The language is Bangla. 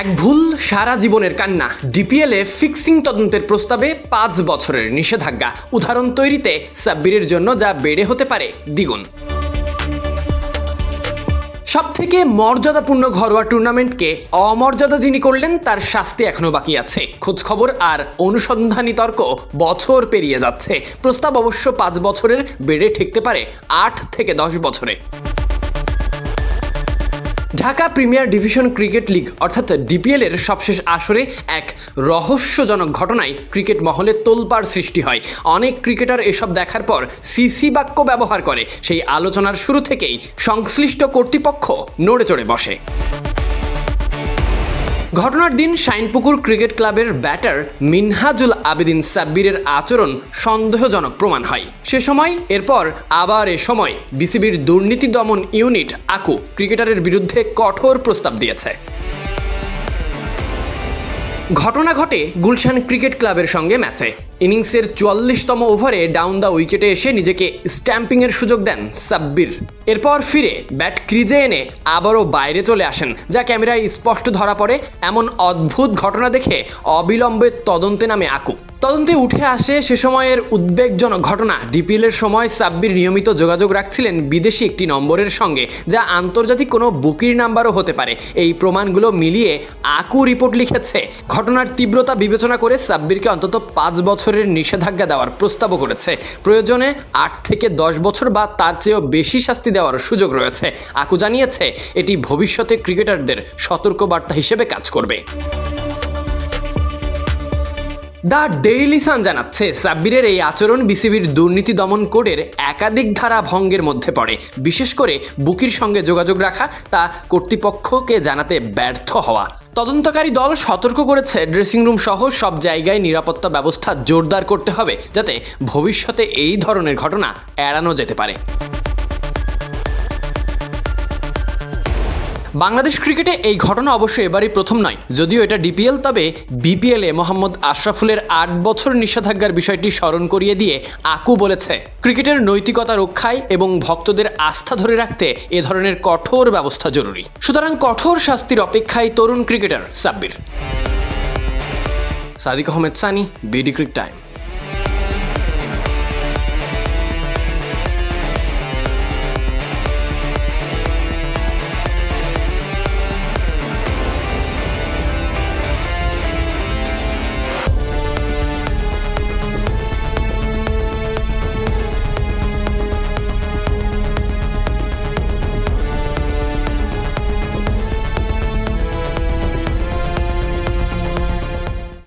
এক ভুল সারা জীবনের কান্না। ডিপিএলে ফিক্সিং তদন্তের প্রস্তাবে পাঁচ বছরের নিষেধাজ্ঞা। উদাহরণ তৈরিতে সাব্বিরের জন্য যা বেড়ে হতে পারে, দ্বিগুণ। সব থেকে মর্যাদাপূর্ণ ঘরোয়া টুর্নামেন্টকে অমর্যাদা যিনি করলেন, তার শাস্তি এখনও বাকি আছে। খোঁজখবর আর অনুসন্ধানী তর্ক বছর পেরিয়ে যাচ্ছে। প্রস্তাব অবশ্য পাঁচ বছরের, বেড়ে ঠেকতে পারে আট থেকে দশ বছরে। Dhaka premier division cricket league, অর্থাৎ ডিপিএল এর সবশেষ আসরে এক রহস্যজনক ঘটনায় ক্রিকেট মহলে তোলপাড় সৃষ্টি হয়। অনেক ক্রিকেটার এসব দেখার পর সিসি বাক্য ব্যবহার করে। সেই আলোচনার শুরু থেকেই সংশ্লিষ্ট কর্তৃপক্ষ নড়ে চড়ে বসে। ঘটনার দিন শাইনপুকুর ক্রিকেট ক্লাবের ব্যাটার মিনহাজুল আবেদিন সাব্বিরের আচরণ সন্দেহজনক প্রমাণ হয়। সে সময়, এরপর আবার এ সময় বিসিবির দুর্নীতি দমন ইউনিট আকু ক্রিকেটারের বিরুদ্ধে কঠোর প্রস্তাব দিয়েছে। ঘটনা ঘটে গুলশান ক্রিকেট ক্লাবের সঙ্গে ম্যাচে। ইনিংসের চুয়াল্লিশতম ওভারে ডাউন দ্য উইকেটে এসে নিজেকে স্ট্যাম্পিংয়ের সুযোগ দেন সাব্বির। এরপর ফিরে ব্যাট ক্রিজে এনে আবারও বাইরে চলে আসেন, যা ক্যামেরায় স্পষ্ট ধরা পড়ে এমন অদ্ভুত ঘটনা দেখে অবিলম্বে তদন্তে নামে আকু। তদন্তে উঠে আসে সে সময়ের উদ্বেগজনক ঘটনা। ডিপিএলের সময় সাব্বির নিয়মিত যোগাযোগ রাখছিলেন বিদেশি একটি নম্বরের সঙ্গে, যা আন্তর্জাতিক কোনো বুকির নাম্বারও হতে পারে। এই প্রমাণগুলো মিলিয়ে আকু রিপোর্ট লিখেছে। ঘটনার তীব্রতা বিবেচনা করে সাব্বিরকে অন্তত পাঁচ বছরের নিষেধাজ্ঞা দেওয়ার প্রস্তাবও করেছে। প্রয়োজনে আট থেকে দশ বছর বা তার চেয়েও বেশি শাস্তি দেওয়ার সুযোগ রয়েছে। আকু জানিয়েছে, এটি ভবিষ্যতে ক্রিকেটারদের সতর্কবার্তা হিসেবে কাজ করবে। দ্য ডেইলি সান জানাচ্ছে, সাব্বিরের এই আচরণ বিসিবির দুর্নীতি দমন কোডের একাধিক ধারা ভঙ্গের মধ্যে পড়ে। বিশেষ করে বুকির সঙ্গে যোগাযোগ রাখা, তা কর্তৃপক্ষকে জানাতে ব্যর্থ হওয়া। তদন্তকারী দল সতর্ক করেছে, ড্রেসিং রুম সহ সব জায়গায় নিরাপত্তা ব্যবস্থা জোরদার করতে হবে, যাতে ভবিষ্যতে এই ধরনের ঘটনা এড়ানো যেতে পারে। বাংলাদেশ ক্রিকেটে এই ঘটনা অবশ্য এবারই প্রথম নয়। যদিও এটা ডিপিএল, তবে বিপিএলে মোহাম্মদ আশরাফুলের আট বছর নিষেধাজ্ঞার বিষয়টি স্মরণ করিয়ে দিয়ে আকু বলেছে, ক্রিকেটের নৈতিকতা রক্ষায় এবং ভক্তদের আস্থা ধরে রাখতে এ ধরনের কঠোর ব্যবস্থা জরুরি। সুতরাং কঠোর শাস্তির অপেক্ষায় তরুণ cricketer Sabbir. Sadiq Ahmed Sunny, BD cric time.